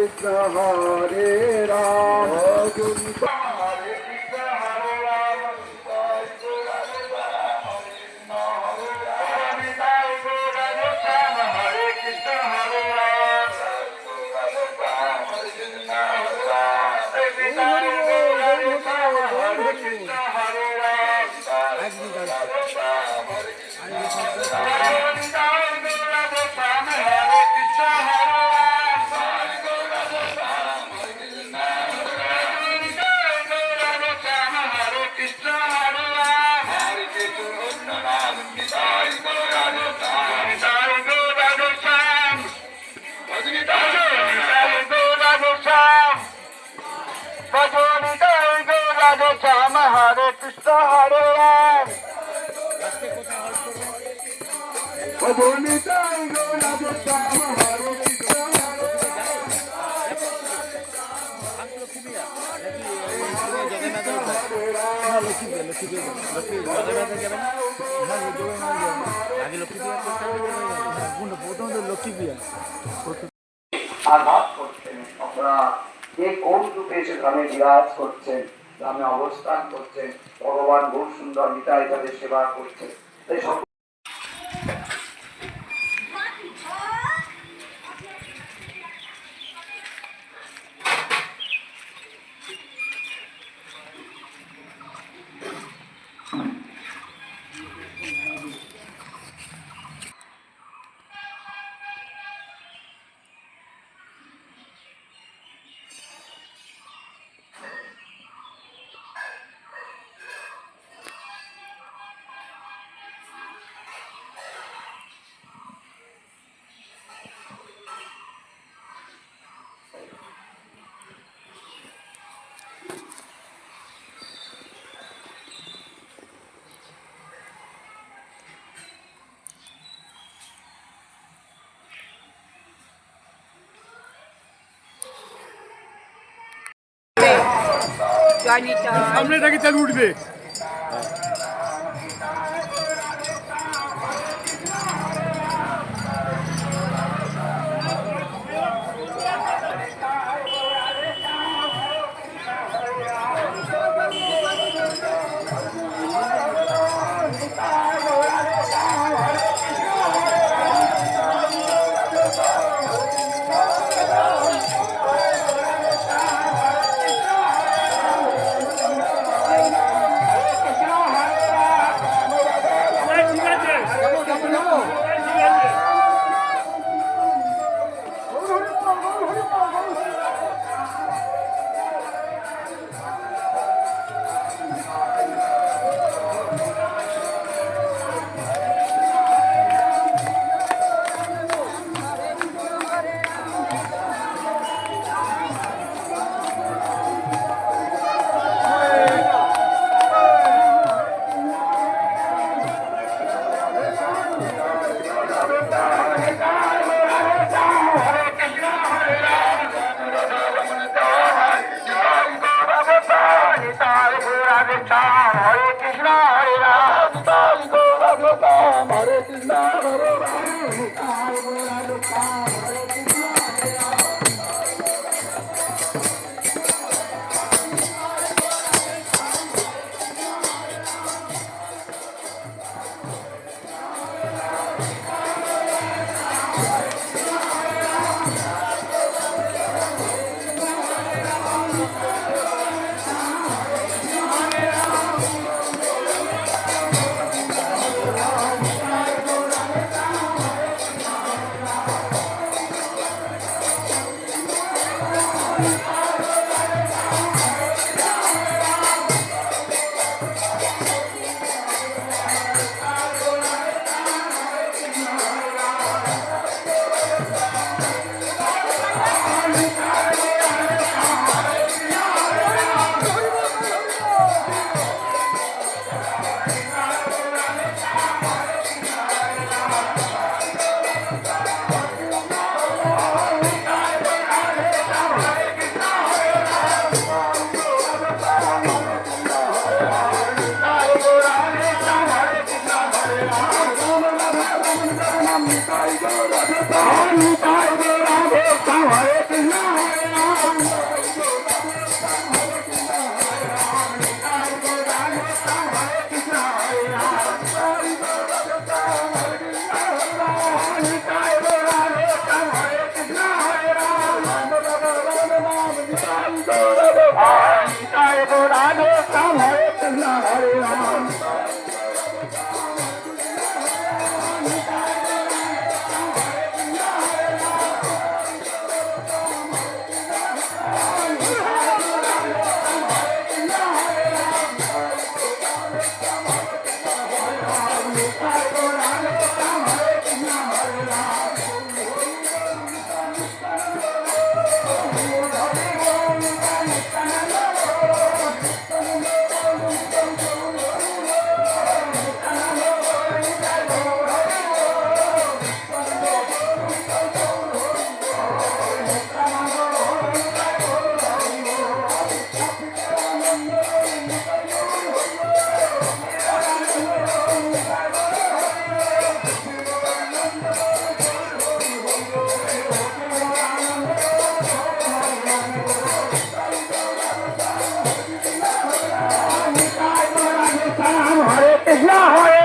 কৃষ্ণ হরে রাম রাম, হরে কৃষ্ণ, হরে রাম। লক্ষ্মী করছেন। আপনারা কে কোন রূপে এসে গ্রামে বিরাজ করছেন গ্রামে অবস্থান করছেন। ভগবান বহু সুন্দর নিতাই তাদের সেবা করছে তাই সামনে থেকে চালু উঠবে। Tá, Hallo. না হয়।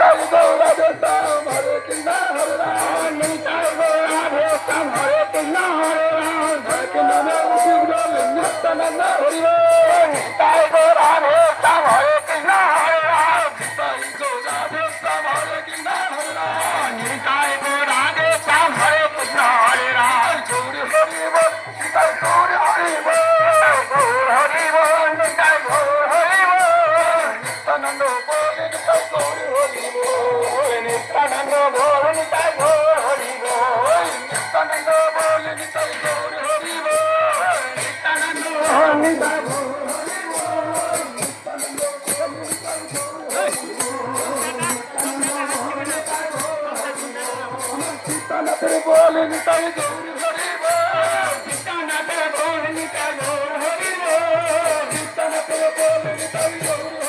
কাম গৌরা দেতাম হরে কৃষ্ণ হরে রাম নিতাই গৌরা দেতাম হরে কৃষ্ণ হরে রাম হরে কৃষ্ণ হরে কৃষ্ণ হরে কৃষ্ণ হরে Thank you.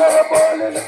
honorable in the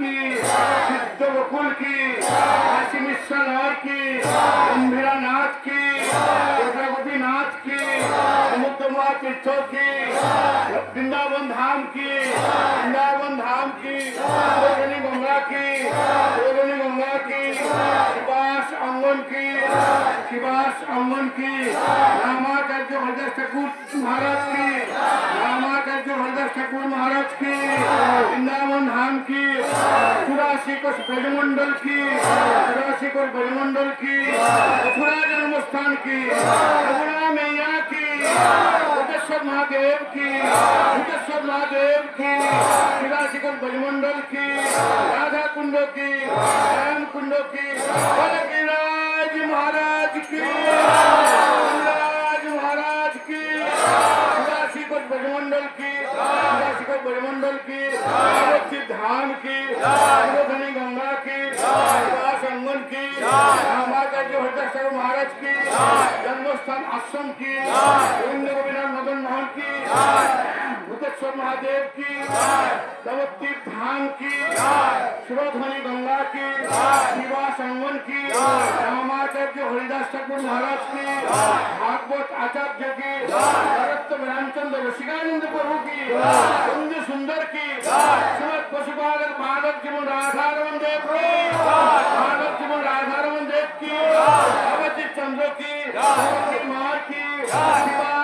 की की की इंदिरा नाथ की नाथ की तीर्थों की, वृंदावन धाम की, वृंदावन धाम की रोगनी गंगा की रोगनी गंगा की अंगन की अंगन की, रामाचार्य हरदास ठाकुर महाराज की, रामाचार्य हरदास ठाकुर महाराज की वृंदावन धाम की चुरासी कोष ब्रजमंडल की चुरासी कोष ब्रजमंडल की मथुरा जन्मस्थान की यमुना मैया की बुद्धेश्वर महादेव की बुद्धेश्वर महादेव की चुरासी कोष ब्रजमंडल की, राधा कुंडो की, राम कुंडो की पार्वती धाम की धनी गंगा की संगम की जो हरदास महाराज की जन्मस्थान आश्रम की गोविंद गोपीनाथ मदन मोहन की भूतेश्वर महादेव की धाम की शिरोधनी गंगा की शिवा संगम की रामाचार्य हरिदास ठाकुर महाराज की भागवत आचार्य की भरत रामचंद्र रसिकानंद प्रभु की कुंज सुंदर की श्रीमद पशुपालक माधव जीवन राधारमन देव की माधव जीवन राधारमन देव की चंद्र की माँ की शिवाद